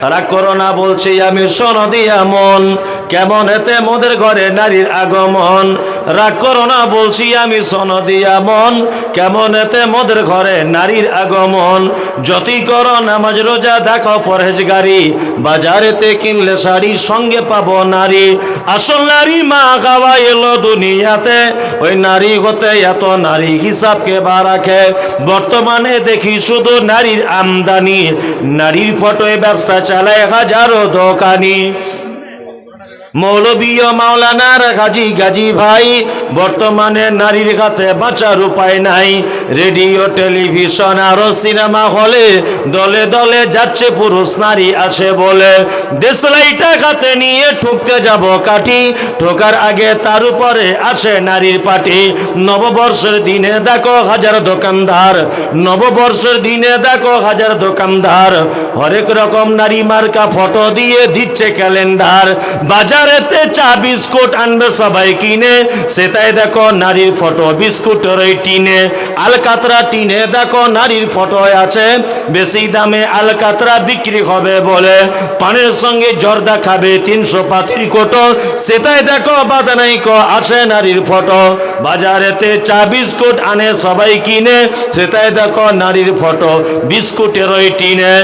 তারা করোনা বলছে আমি সনদি এমন কেমন এতে মোদের ঘরে নারীর আগমন? রাগ করো না, বলছি আমি সনদি মন। কেমন এতে মোদের ঘরে নারীর আগমন? যতই করো নামাজ, রোজা দেখো পরহেজগারি। বাজারেতে কিনলে শাড়ি, সঙ্গে পাবো নারী। আসল নারী মা গাওয়া এলো দুনিয়াতে। ওই নারী হতে এত নারী হিসাবকে বা রাখে? বর্তমানে দেখি শুধু নারীর আমদানি। নারীর ফটোয় ব্যবসা চালায় হাজারো দোকানি। মৌলবীয় মাওলানার গাজী গাজী ভাই, বর্তমানে নারীর হাতে বাঁচার উপায় নাই। রেডিও, টেলিভিশন আরও সিনেমা হলে দলে দলে যাচ্ছে পুরুষ, নারী আছে বলে। দেশলাইটা হাতে নিয়ে ঠুকতে যাব কাটি ঠোকার আগে তার উপরে আছে নারীর পাটি। নববর্ষের দিনে দেখো হাজার দোকানদার, নববর্ষের দিনে দেখো হাজার দোকানদার। হরেক রকম নারী মার্কা ফটো দিয়ে দিচ্ছে ক্যালেন্ডার। বাজারেতে চা, বিস্কুট আনবে সবাই কিনে। সেটাই দেখো নারীর ফটো বিস্কুটের ওই টিনে। আলকাতরা টিনে দেখো নারীর ফটো আছে। বেশি দামে আলকাতরা বিক্রি হবে বলে। পানের সঙ্গে জর্দা খাবে তিনশো পাতির কোটো। সেটাই দেখো বাদানাইক আছে নারীর ফটো। বাজারেতে চা, বিস্কুট আনে সবাই কিনে। সেটাই দেখো নারীর ফটো বিস্কুটের ওই টিনে।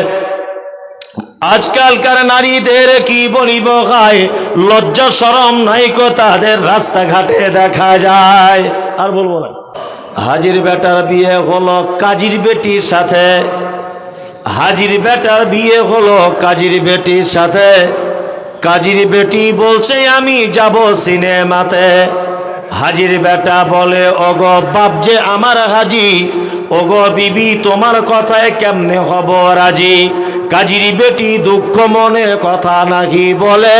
আজকালকার নারীদের কি বলিব গায়? লজ্জা সরম নাইকো তাদের? রাস্তাঘাটে দেখা যায়। আর বলব না। হাজির বেটার বিয়ে হলো কাজীর বেটির সাথে। হাজির বেটার বিয়ে হলো কাজীর বেটির সাথে। কাজীর বেটি বলছে, আমি যাব সিনেমাতে। হাজির বেটা বলে, ওগ বাপ যে আমার হাজি, ওগো বিবি, তোমার কথায় কেমনে হব রাজি? কাজির বেটি দুঃখ মনে কথা নাকি বলে।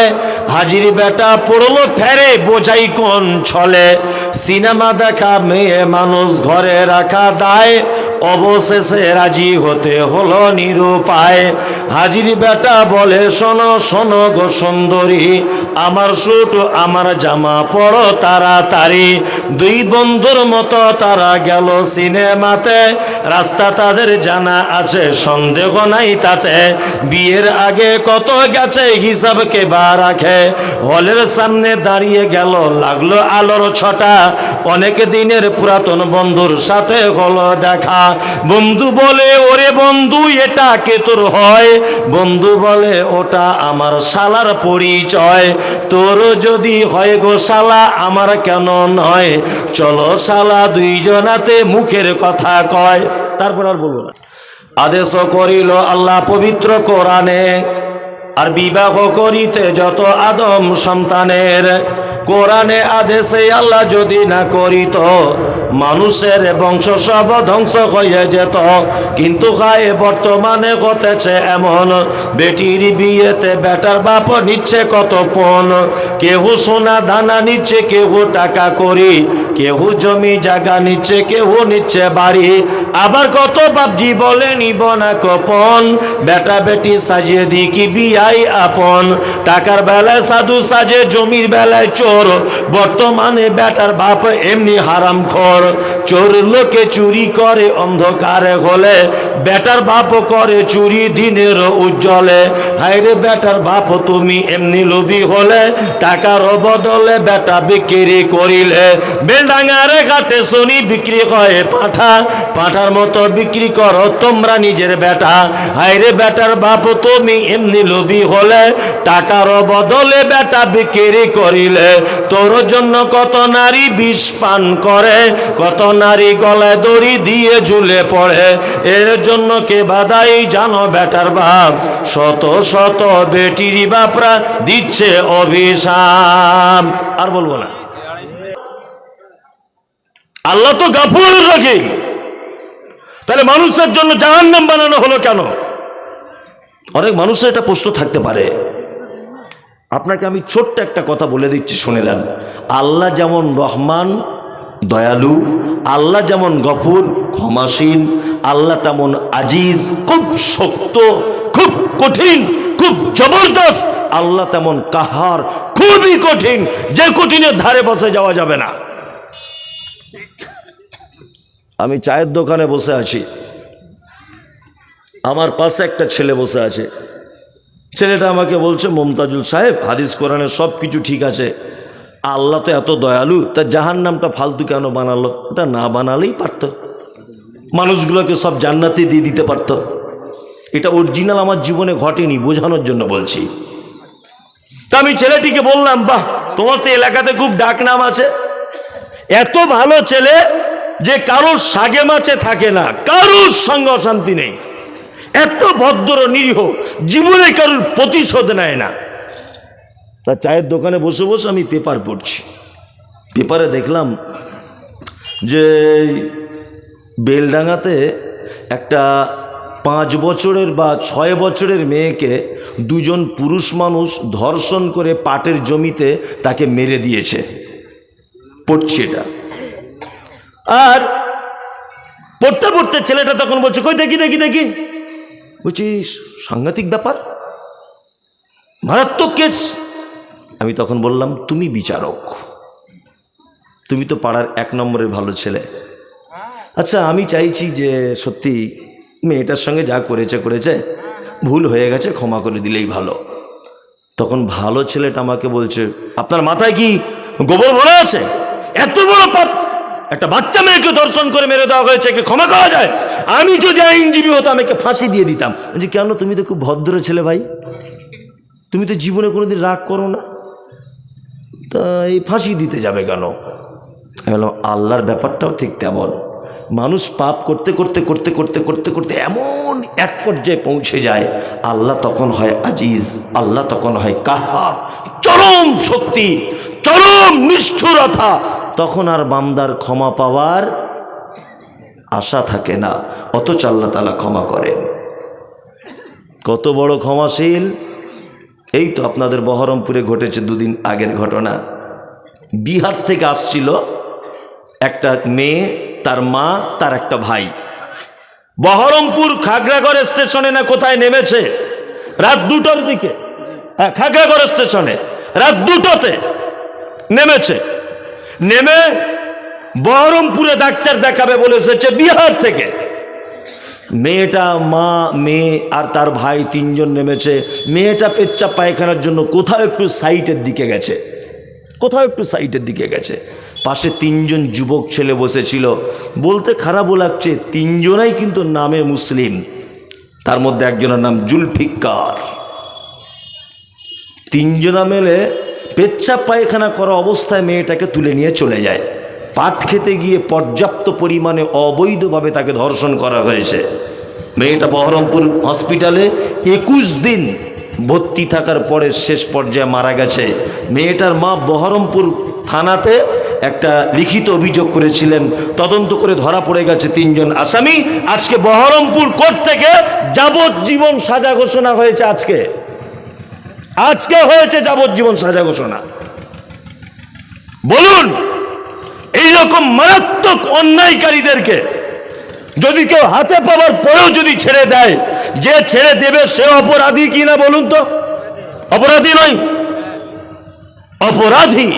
হাজির বেটা পড়ল ফেরে বোঝাই কোন ছলে। সিনেমা দেখা মেয়ে মানুষ ঘরে রাখা দায়। অবশেষে রাজি হতে হলো নিরুপায়। হাজির বেটা বলে, শোনো শোনো গো সুন্দরী, আমার সুট, আমার জামা পড়ো তাড়াতাড়ি। দুই বন্ধুর মতো তারা গেল সিনেমাতে। রাস্তা তাদের জানা আছে, সন্দেহ নাই তাতে। বিয়ের আগে কত গেছে হিসাব কে বা রাখে। হলের সামনে দাঁড়িয়ে গেল, লাগল আলোর ছটা। অনেক দিনের পুরাতন বন্ধুর সাথে হলো দেখা। বন্ধু বলে, ওরে বন্ধু, এটা কে তোর হয়? বন্ধু বলে, ওটা আমার শালার পরিচয়। তোর যদি হয় গো শালা, আমার কেন নয়? চলো শালা দুইজনাতে মুখের কথা কয়। তারপর আর বলব না। আদেশ করিল আল্লাহ পবিত্র কোরআনে, আর বিবাহ করিতে যত আদম সন্তানের, কোরআনে আদেশে আল্লাহ যদি না করিত মানুষের বংশ সব ধ্বংস হয়ে যেত। কিন্তু খায় বর্তমানে ঘটেছে এমন। বেটির বিয়েতে বেটার বাপ নিচ্ছে কত পণ কেহু সোনা দানা নিচ্ছে, কেহু টাকা করি কেহু জমি জায়গা নিচ্ছে, কেহু নিচ্ছে বাড়ি। আবার কত বাপজি বলে, নিব না কপন। বেটা বেটি সাজিয়ে দি কি বিয়াই আপন। টাকার বেলায় সাধু সাজে, জমির বেলায় চোর। বর্তমানে বেটার বাপ এমনি হারাম খর চোর লোকে চুরি করে, অন্ধকারে হলে বেটার বাপ করে চুরি দিনের উজ্জ্বলে। হাইরে বেটার বাপ, তুমি এমনি লোভী হলে, টাকার বদলে বেটা বিক্রি করিলে। বেলডাঙ্গারে ঘাটে শুনি বিক্রি হয় পাঠা, পাঠার মতো বিক্রি করো তোমরা নিজের বেটা। হাইরে বেটার বাপ, তুমি এমনি লোভী হলে, টাকার বদলে বেটা বিক্রি করিলে। তোর জন্য কত নারী বিষ পান করে কত নারী গলায় দড়ি দিয়ে ঝুলে পড়ে? এর জন্য কে বাদাই জানো বেটার বাপ? শত শত বেটির বাপরা দিচ্ছে অভিশাপ। আর বলব না। আল্লাহ তো গাফুর রাখি তাহলে মানুষের জন্য জাহান্নাম বানানো হলো কেন? অনেক মানুষের এটা প্রশ্ন থাকতে পারে। আপনাকে আমি ছোট্ট একটা কথা বলে দিচ্ছি, শুনে নেন। আল্লাহ যেমন রহমান দয়ালু, আল্লাহ যেমন গফুর, ক্ষমাসীন, আল্লাহ তেমন আজিজ, খুব শক্ত, খুব কঠিন, খুব জবরদস্ত, আল্লাহ তেমন কাহার, খুবই কঠিন, যে কঠিনের ধারে বসে যাওয়া যাবে না। আমি চায়ের দোকানে বসে আছি। আমার পাশে একটা ছেলে বসে আছে। ছেলেটা আমাকে বলছে, মমতাজুল সাহেব, হাদিস কোরআনের সব কিছু ঠিক আছে। আল্লাহ তো এত দয়ালু, তা জাহান নামটা ফালতু কেন বানালো? ওটা না বানালেই পারত। মানুষগুলোকে সব জান্নাতে দিয়ে দিতে পারত। এটা অরিজিনাল আমার জীবনে ঘটেনি, বোঝানোর জন্য বলছি। তা আমি ছেলেটিকে বললাম, বাহ, তোমার তো এলাকাতে খুব ডাক নাম আছে। এত ভালো ছেলে যে কারোর সাগে মাছে থাকে না, কারোর সঙ্গে অশান্তি নেই। এত ভদ্র, নিরীহ, জীবনে কারোর প্রতিশোধ নেয় না। তা চায়ের দোকানে বসে বসে আমি পেপার পড়ছি। পেপারে দেখলাম যে বেলডাঙাতে একটা পাঁচ বছরের বা ছয় বছরের মেয়েকে দুজন পুরুষ মানুষ ধর্ষণ করে পাটের জমিতে তাকে মেরে দিয়েছে। পড়ছি এটা। আর পড়তে পড়তে ছেলেটা তখন বলছে, কই দেখি দেখি দেখি। বলছি, সাংঘাতিক ব্যাপার। মারাত্মক কেস। আমি তখন বললাম, তুমি বিচারক। তুমি তো পাড়ার এক নম্বরের ভালো ছেলে। আচ্ছা আমি চাইছি যে সত্যি মেয়েটার সঙ্গে যা করেছে করেছে, ভুল হয়ে গেছে, ক্ষমা করে দিলেই ভালো। তখন ভালো ছেলেটা আমাকে বলছে, আপনার মাথায় কি গোবর ভরা আছে? এত বড় পাপ! একটা বাচ্চা মেয়েকে দর্শন করে মেরে দেওয়া হয়েছে, একে ক্ষমা করা যায়? আমি যদি আইনজীবী হতাম, একে ফাঁসি দিয়ে দিতাম। যে কেন? তুমি তো খুব ভদ্র ছেলে ভাই। তুমি তো জীবনে কোনোদিন রাগ করো না। তা এই ফাঁসি দিতে যাবে কেন? বললাম, আল্লাহর ব্যাপারটাও ঠিক তেমন। মানুষ পাপ করতে করতে করতে করতে করতে করতে এমন এক পর্যায়ে পৌঁছে যায়, আল্লাহ তখন হয় আজিজ, আল্লাহ তখন হয় কাহার। চরম শক্তি, চরম নিষ্ঠুরতা। তখন আর বান্দার ক্ষমা পাওয়ার আশা থাকে না, অথচ আল্লাহ তালা ক্ষমা করেন। কত বড় ক্ষমাশীল? এই তো আপনাদের বহরমপুরে ঘটেছে দুদিন আগের ঘটনা। বিহার থেকে আসছিল একটা মেয়ে, তার মা, তার একটা ভাই। বহরমপুর খাগড়াগড় স্টেশনে না কোথায় নেমেছে? রাত দুটোর দিকে। হ্যাঁ খাগড়াগড় স্টেশনে। রাত দুটোতে নেমেছে। নেমে বহরমপুরে ডাক্তার দেখাবে বলে এসেছে বিহার থেকে মেয়েটা মা, মেয়ে আর তার ভাই তিনজন নেমেছে। মেয়েটা পেচ্চা পায়খানার জন্য কোথাও একটু সাইটের দিকে গেছে। কোথাও একটু সাইটের দিকে গেছে। পাশে তিনজন যুবক ছেলে বসেছিল। বলতে খারাপও লাগছে, তিনজনাই কিন্তু নামে মুসলিম। তার মধ্যে একজনের নাম জুলফিকার তিনজনা মেলে পেচ্ছাপ পায়খানা করা অবস্থায় মেয়েটাকে তুলে নিয়ে চলে যায়। পাট খেতে গিয়ে পর্যাপ্ত পরিমাণে অবৈধভাবে তাকে ধর্ষণ করা হয়েছে। মেয়েটা বহরমপুর হসপিটালে একুশ দিন ভর্তি থাকার পরে শেষ পর্যায়ে মারা গেছে। মেয়েটার মা বহরমপুর থানাতে একটা লিখিত অভিযোগ করেছিলেন, তদন্ত করে ধরা পড়ে গেছে তিনজন আসামি। আজকে বহরমপুর কোর্ট থেকে যাবজ্জীবন সাজা ঘোষণা হয়েছে আজকে। আজকে হয়েছে যাবজ্জীবন সাজা ঘোষণা। বলুন! এইরকম মারাত্মক অন্যায়কারীদেরকে যদি কেউ হাতে পাওয়ার পরেও যদি ছেড়ে দেয়, যে ছেড়ে দেবে সে অপরাধী কিনা বলুন তো? অপরাধী নয়। অপরাধী।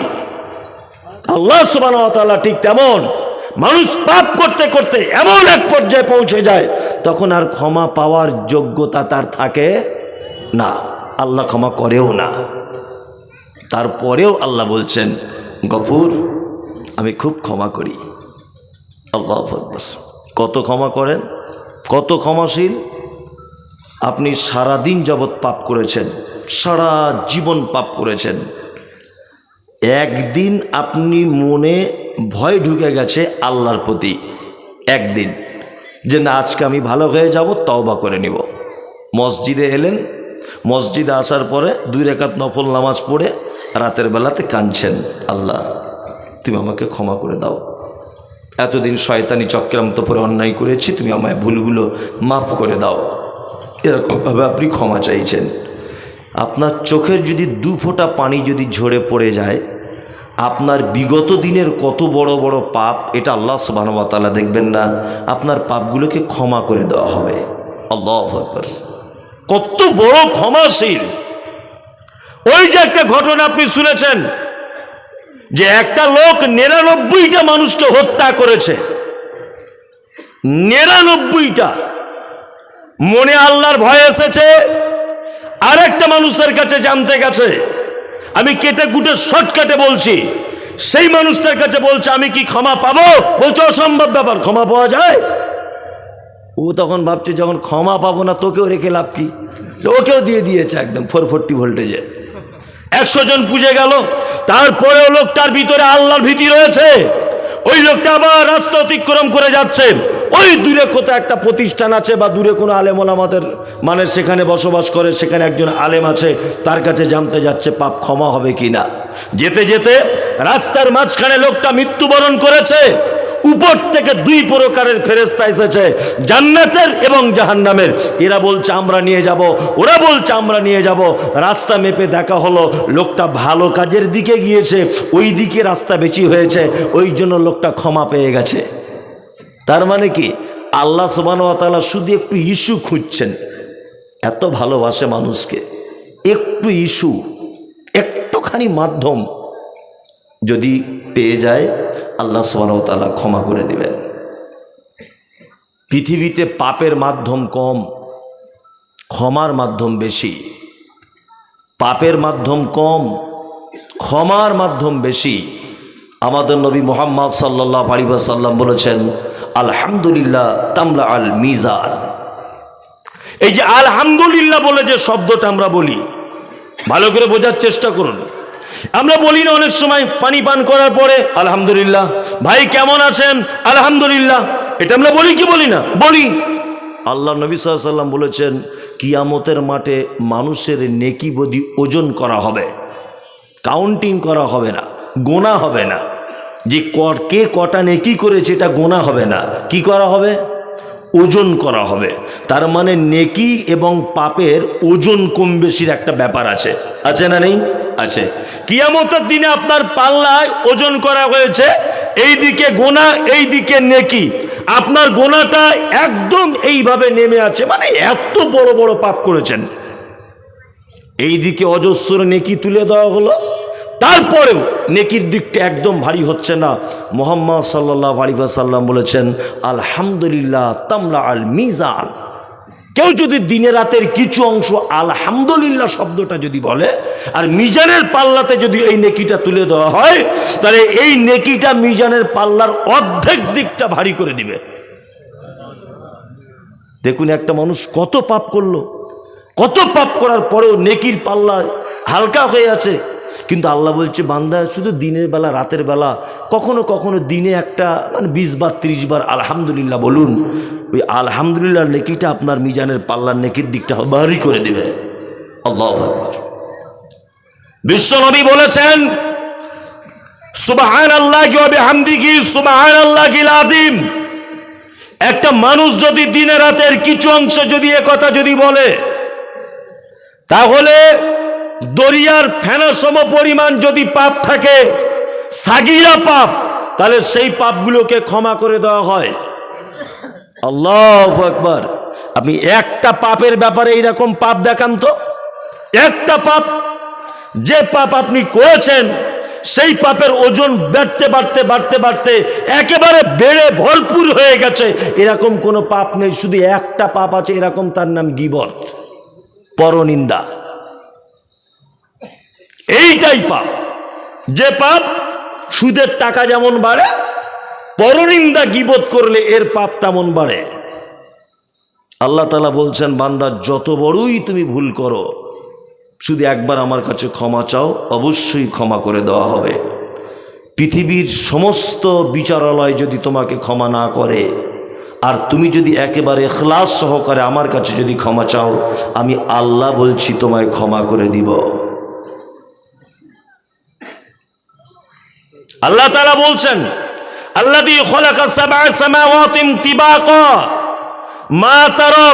আল্লাহ সুবাহ ঠিক তেমন। মানুষ পাপ করতে করতে এমন এক পর্যায়ে পৌঁছে যায়, তখন আর ক্ষমা পাওয়ার যোগ্যতা তার থাকে না। আল্লাহ ক্ষমা করেও না। তারপরেও আল্লাহ বলছেন, গফুর আমি খুব ক্ষমা করি। আল্লাহ। কত ক্ষমা করেন? কত ক্ষমাশীল? আপনি সারা দিন যাবৎ পাপ করেছেন, সারা জীবন পাপ করেছেন। একদিন আপনি মনে ভয় ঢুকে গেছে আল্লাহর প্রতি, একদিন। যে না, আজকে আমি ভালো হয়ে যাব, তওবা করে নিব। মসজিদে এলেন, মসজিদে আসার পরে দুই রেখাত নফল নামাজ পড়ে রাতের বেলাতে কাঁদছেন আল্লাহ। তুমি আমাকে ক্ষমা করে দাও। এতদিন শয়তানি চক্রান্ত পরে অন্যায় করেছি, তুমি আমায় ভুলগুলো মাফ করে দাও। এরকমভাবে আপনি ক্ষমা চাইছেন। আপনার চোখের যদি দু ফোঁটা পানি যদি ঝরে পড়ে যায়, আপনার বিগত দিনের কত বড় বড় পাপ, এটা আল্লাহ সুবাহতালা দেখবেন না, আপনার পাপগুলোকে ক্ষমা করে দেওয়া হবে। আল্লাহ। কত বড় ক্ষমাশীল। ওই যে একটা ঘটনা আপনি শুনেছেন যে একটা লোক নিরানব্বইটা মানুষকে হত্যা করেছে। নিরানব্বইটা। মনে আল্লাহর ভয় এসেছে। আরেকটা মানুষের কাছে জানতে গেছে। আমি কেটে কুটে শর্টকাটে বলছি। সেই মানুষটার কাছে বলছে, আমি কি ক্ষমা পাবো? বলছে, অসম্ভব ব্যাপার, ক্ষমা পাওয়া যায়? ও তখন ভাবছে, যখন ক্ষমা পাবো না, তোকেও রেখে লাভ কি? ওকেও দিয়ে দিয়েছে একদম ফোর ফোরটি ভোল্টেজে। একশো জন পুজে গেল। তারপরেও লোকটার ভিতরে আল্লাহর ভীতি রয়েছে। ওই লোকটা আবার রাস্তা অতিক্রম করে যাচ্ছে। ওই দূরে কোথাও একটা প্রতিষ্ঠান আছে বা দূরে কোনো আলেম আমাদের মানে সেখানে বসবাস করে, সেখানে একজন আলেম আছে, তার কাছে জানতে যাচ্ছে পাপ ক্ষমা হবে কি না যেতে যেতে রাস্তার মাঝখানে লোকটা মৃত্যুবরণ করেছে। উপর থেকে দুই প্রকারের ফেরেস্তা এসেছে, জান্নাতের এবং জাহান্নামের। এরা বলছে, আমরা নিয়ে যাব। ওরা বলছে, আমরা নিয়ে যাব। রাস্তা মেপে দেখা হলো, লোকটা ভালো কাজের দিকে গিয়েছে, ওই দিকে রাস্তা বেশি হয়েছে, ওই জন্য লোকটা ক্ষমা পেয়ে গেছে। তার মানে কি? আল্লাহ সুবানতালা শুধু একটু ইস্যু খুঁজছেন। এত ভালোবাসে মানুষকে। একটু ইস্যু, একটুখানি মাধ্যম যদি পেয়ে যায় আল্লাহ সুবানতালা ক্ষমা করে দিবেন। পৃথিবীতে পাপের মাধ্যম কম, ক্ষমার মাধ্যম বেশি। পাপের মাধ্যম কম, ক্ষমার মাধ্যম বেশি। আমাদের নবী মোহাম্মদ সাল্লাহ সাল্লাম বলেছেন, আলহামদুলিল্লাহ তামলা আল মিজান। এই যে আলহামদুলিল্লাহ বলে যে শব্দটা আমরা বলি, ভালো করে বোঝার চেষ্টা করুন। আমরা বলি না অনেক সময় পানি পান করার পরে, আলহামদুলিল্লাহ। ভাই, কেমন আছেন? আলহামদুলিল্লাহ। এটা আমরা বলি কি বলি না? বলি। আল্লাহ নবী সাল্লাম বলেছেন, কিয়ামতের মাঠে মানুষের নেকি বদি ওজন করা হবে। কাউন্টিং করা হবে না। গোনা হবে না। যে কে কটা নেকি করেছে এটা গোনা হবে না। কি করা হবে? ওজন করা হবে। তার মানে নেকি এবং পাপের ওজন কম বেশির একটা ব্যাপার আছে। আছে না নেই? আছে। কিয়ামতের দিনে আপনার পাল্লায় ওজন করা হয়েছে এই দিকে গোনা এই দিকে নেকি। আপনার গোনাটা একদম এইভাবে নেমে আছে মানে এত বড় বড় পাপ করেছেন। এই দিকে অজস্র নেকি তুলে দেওয়া হলো, তারপরেও নেকির দিকটা একদম ভারী হচ্ছে না। মোহাম্মদ সাল্লাহ আলী সাল্লাম বলেছেন, আলহামদুলিল্লাহ তামলা আল মিজান। কেউ যদি দিনে রাতের কিছু অংশ আলহামদুলিল্লাহ শব্দটা যদি বলে আর মিজানের পাল্লাতে যদি এই নেকিটা তুলে দেওয়া হয়, তাহলে এই নেকিটা মিজানের পাল্লার অর্ধেক দিকটা ভারী করে দিবে। দেখুন একটা মানুষ কত পাপ করল। কত পাপ করার পরেও নেকির পাল্লা হালকা হয়ে আছে। কিন্তু আল্লাহ বলছে, বান্দা, শুধু দিনের বেলা, রাতের বেলা, কখনো কখনো দিনে একটা মানে বিশ বার, ত্রিশ বার, আলহামদুলিল্লাহ বলুন, ওই আলহামদুলিল্লাহ নেকিটা আপনার মিজানের পাল্লার নেকির দিকটা ভারী করে দেবে। আল্লাহ আকবার। বিশ্বনবী বলেছেন সুবাহান আল্লাহ হামদিকি সুবাহান আল্লাহ আদিম একটা মানুষ যদি দিনে রাতের কিছু অংশ যদি কথা যদি বলে, তাহলে দরিয়ার ফেনা সম পরিমাণ যদি পাপ থাকে, সাগিরা পাপ, তাহলে সেই পাপগুলোকে ক্ষমা করে দেওয়া হয়। আল্লাহ একবার আপনি একটা পাপের ব্যাপারে এইরকম পাপ দেখান তো। একটা পাপ যে পাপ আপনি করেছেন, সেই পাপের ওজন বাড়তে বাড়তে বাড়তে বাড়তে একেবারে বেড়ে ভরপুর হয়ে গেছে। এরকম কোনো পাপ নেই, শুধু একটা পাপ আছে, এরকম তার নাম গিবত, পরনিন্দা। এইটাই পাপ। যে পাপ সুদের টাকা যেমন বাড়ে, পরনিন্দা গিবত করলে এর পাপ তেমন বাড়ে। আল্লাহ তালা বলছেন, বান্দা, যত বড়ই তুমি ভুল করো শুধু একবার আমার কাছে ক্ষমা চাও, অবশ্যই ক্ষমা করে দেওয়া হবে। পৃথিবীর সমস্ত বিচারালয় যদি তোমাকে ক্ষমা না করে, আর তুমি যদি একেবারে এখলাস সহকারে আমার কাছে যদি ক্ষমা চাও, আমি আল্লাহ বলছি তোমায় ক্ষমা করে দিব। আল্লাহ তালা বলছেন আল্লাহ মা তারা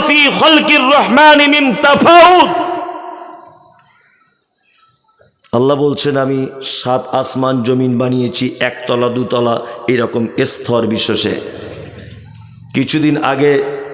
আল্লাহ বলছেন, আমি সাত আসমান জমিন বানিয়েছি, একতলা, দুতলা, এরকম স্তর বিশেষে। কিছুদিন আগে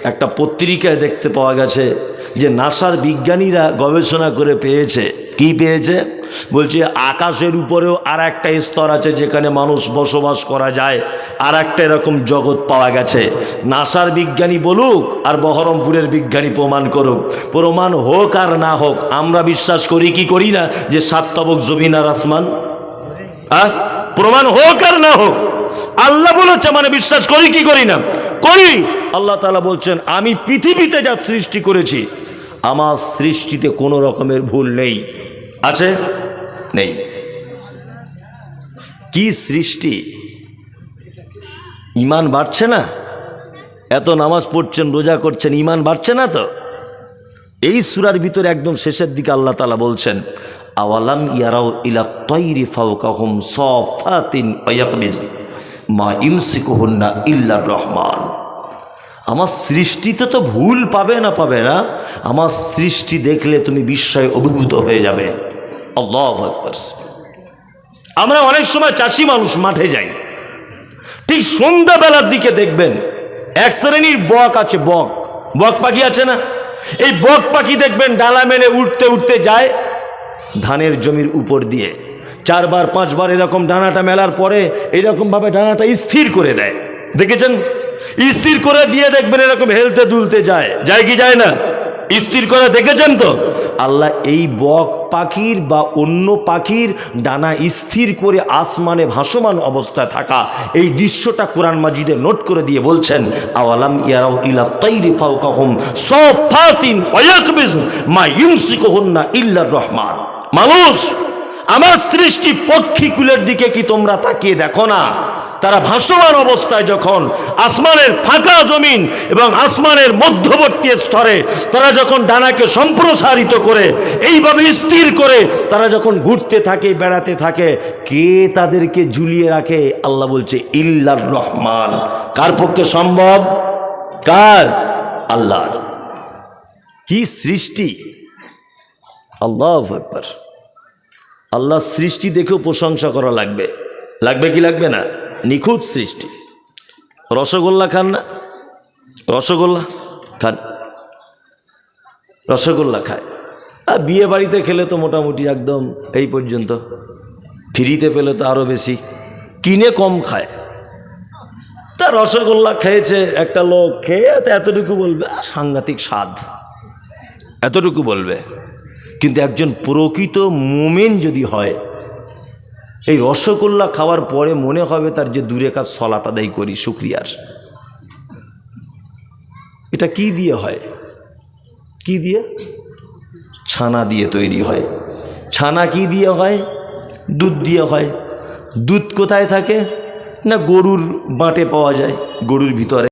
একটা পত্রিকায় দেখতে পাওয়া গেছে যে নাসার বিজ্ঞানীরা গবেষণা করে পেয়েছে। কি পেয়েছে? বলছে আকাশের উপরেও আর একটা স্তর আছে যেখানে মানুষ বসবাস করা যায়। আর একটা এরকম জগৎ পাওয়া গেছে। নাসার বিজ্ঞানী বলুক আর বহরমপুরের বিজ্ঞানী প্রমাণ করুক। প্রমাণ হোক আর না হোক, আমরা বিশ্বাস করি কি করি না যে সাত তবক জমিন আর আসমান? আহ? প্রমাণ হোক আর না হোক। আল্লাহ বলেছে মানে বিশ্বাস করি কি করি না? করি। আল্লাহ তালা বলছেন, আমি পৃথিবীতে যা সৃষ্টি করেছি, আমার সৃষ্টিতে কোনো রকমের ভুল নেই। আছে? নেই। কি সৃষ্টি? ইমান বাড়ছে না? এত নামাজ পড়ছেন, রোজা করছেন, ইমান বাড়ছে না তো? এই সুরার ভিতরে একদম শেষের দিকে আল্লাহ তালা বলছেন, আওয়ালাম ইয়ারাও ইলা তৈরি ফাউকাহুম সফাতিন মা ইমসিকুহুন্না ইল্লার রহমান। আমার সৃষ্টিতে তো ভুল পাবে না পাবে না, আমার সৃষ্টি দেখলে তুমি বিস্ময়ে অভিভূত হয়ে যাবে। আমরা অনেক সময় চাষি মানুষ মাঠে যাই। ঠিক সন্ধ্যাবেলার দিকে দেখবেন, এক শ্রেণির বক আছে, বক। বক পাখি আছে না? এই বক পাখি দেখবেন, ডালা মেলে উঠতে উঠতে যায় ধানের জমির উপর দিয়ে। চারবার, পাঁচবার এরকম ডানাটা মেলার পরে এরকমভাবে ডানাটা স্থির করে দেয়। দেখেছেন? স্থির করে দিয়ে দেখবেন এরকম হেলতে দুলতে যায়। যায় কি যায় না? স্থির করে দেখেছেন তো? আল্লাহ এই বক পাখির বা অন্য পাখির ডানা স্থির করে আসমানে ভাসমান অবস্থায় থাকা এই দৃশ্যটা কোরআন মাজিদে নোট করে দিয়ে বলছেন রহমান। মানুষ, আমার সৃষ্টি পক্ষীকুলের দিকে কি তোমরা তাকিয়ে দেখো না? তারা ভাসমান অবস্থায় যখন আসমানের ফাঁকা জমিন এবং আসমানের মধ্যবর্তী স্তরে তারা যখন ডানাকে সম্প্রসারিত করে, এইভাবে স্থির করে তারা যখন ঘুরতে থাকে, বেড়াতে থাকে, কে তাদেরকে ঝুলিয়ে রাখে? আল্লাহ বলছে, ইল্লার রহমান। কার পক্ষে সম্ভব? কার? আল্লাহর। কি সৃষ্টি? আল্লাহ আল্লাহ সৃষ্টি দেখেও প্রশংসা করা লাগবে। লাগবে কি লাগবে না? নিখুঁত সৃষ্টি। রসগোল্লা খান না? রসগোল্লা খান। রসগোল্লা খায়। আর বিয়ে বাড়িতে খেলে তো মোটামুটি একদম এই পর্যন্ত। ফ্রিতে পেলে তো আরও বেশি। কিনে কম খায়। তা রসগোল্লা খেয়েছে একটা লোক খেয়ে তো এতটুকু বলবে "আহ, সাংঘাতিক স্বাদ। এতটুকু বলবে। কিন্তু একজন প্রকৃত মোমেন যদি হয় এই রসগোল্লা খাওয়ার পরে মনে হবে তার যে দূরে কাজ সলাত আদায় করি, শুক্রিয়ার। এটা কি দিয়ে হয়? কি দিয়ে? ছানা দিয়ে তৈরি হয়। ছানা কি দিয়ে হয়? দুধ দিয়ে হয়। দুধ কোথায় থাকে? না গরুর বাঁটে পাওয়া যায়, গরুর ভিতরে।